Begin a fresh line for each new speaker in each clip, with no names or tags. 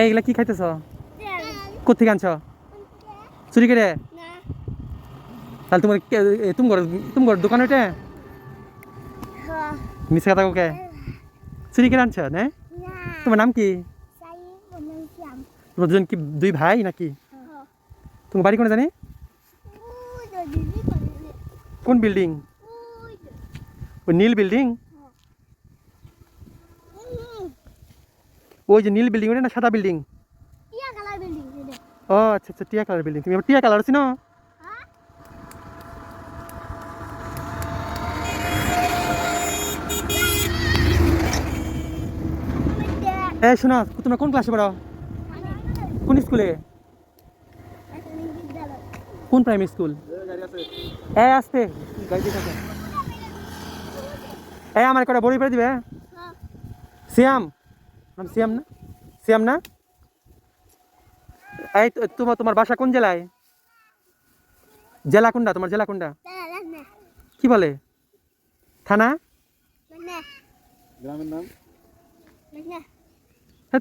এইগুলা কি খাইতেছ? কোথেকে আনছ? চুরি করে? তাহলে তোমার কে- এ, তুমি তোমার দোকান ওইটা মিশে কথা কে? চুরি করে আনছ না? তোমার নাম কি? তোমার দুজন কি দুই ভাই নাকি? তোমার বাড়ি কোনে জানি? কোন বিল্ডিং? ওই নীল বিল্ডিং? ওই যে নীল বিল্ডিং ওটা না সাদা বিল্ডিং ও আচ্ছা আচ্ছা টিয়া কালার বিল্ডিং তুমি টিয়া কালার আছি না এ শোনো তোমরা কোন ক্লাসে পড়ো? কোন স্কুলে কোন প্রাইমারি স্কুল এ আসতে। এ আমার কটা বড়ি করে দিবে শ্যাম নাম শ্যাম না? শ্যাম না? এই তোমার তোমার বাসা কোন জেলায়? জেলা কোনটা? তোমার জেলা কোনটা? কি বলে? থানা?
গ্রামের নাম?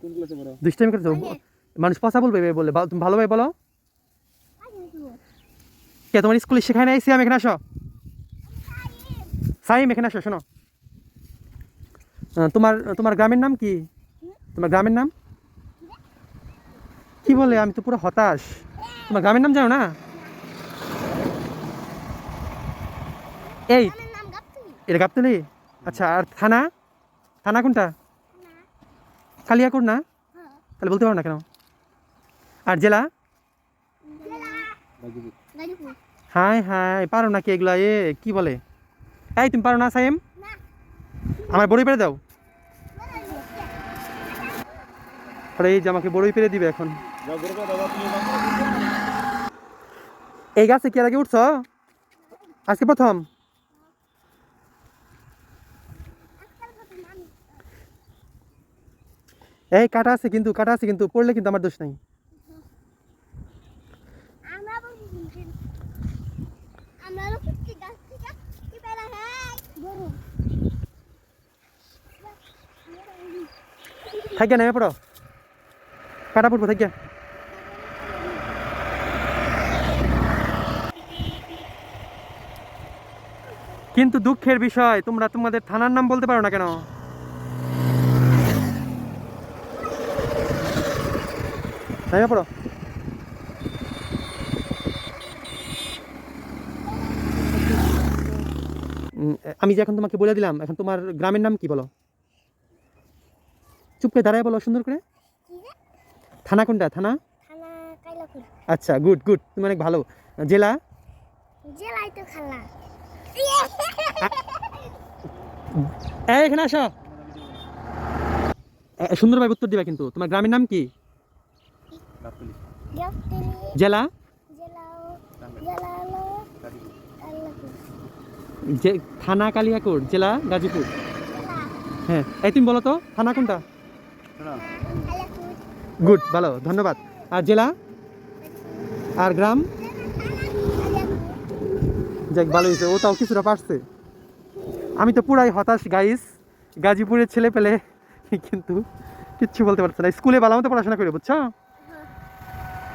কোন
দুষ্টামি করছ? মানুষ পচা বলবে বলে। তুমি ভালোভাবে বলো। কে তোমার স্কুলে শেখায় নাই? সিয়াম এখানে আসো। সাইম এখানে আসো শোনো। তোমার তোমার গ্রামের নাম কি? তোমার গ্রামের নাম? কি বলে? আমি তো পুরো হতাশ। তোমার গ্রামের নাম জানো না? এই এটা গাবতলি? আচ্ছা আর থানা? থানা কোনটা? কালিয়াকুর না তাহলে বলতে পারো না কেন? আর জেলা? হাই হাই পারো না কি এগুলা? এ কি বলে? এই তুমি পারো না সাইম? আমার বড়ই পেরে দাও। আরে এই যে আমাকে বড়ই পেরে দিবে এখন। এই গাছে কি আগে উঠছ? আজকে প্রথম? এই কাটা আছে কিন্তু, কাটা আছে কিন্তু, পড়লে কিন্তু আমার দোষ নাই। থাকিয়া নেমে পড়ো। কাটা পড়ব থাকিয়া কিন্তু দুঃখের বিষয়, তোমরা তোমাদের থানার নাম বলতে পারো না কেন? নেমে পড়ো। আমি যে এখন তোমাকে বলে দিলাম, এখন তোমার গ্রামের নাম কি বলো? চুপকে দাঁড়ায় বলো সুন্দর করে। থানা কোনটা? থানা? আচ্ছা গুড গুড। তুমি অনেক ভালো। জেলা?
জেলাই তো খালা।
এখানে আসো। সুন্দরভাবে উত্তর দিবা কিন্তু। তোমার গ্রামের নাম কি? জেলা? থানা কালিয়াকুর জেলা গাজীপুর। হ্যাঁ। এই তুমি বলো তো থানা কোনটা? গুড ভালো, ধন্যবাদ। আর জেলা? আর গ্রাম? যাক, ভালো হয়েছে। ও তাও কিছুটা পারছে। আমি তো পুরাই হতাশ গাইস গাজীপুরের ছেলে পেলে কিন্তু কিচ্ছু বলতে পারছে না। স্কুলে ভালো মতো পড়াশোনা করে, বুঝছ?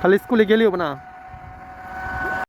খালি স্কুলে গেলেও না।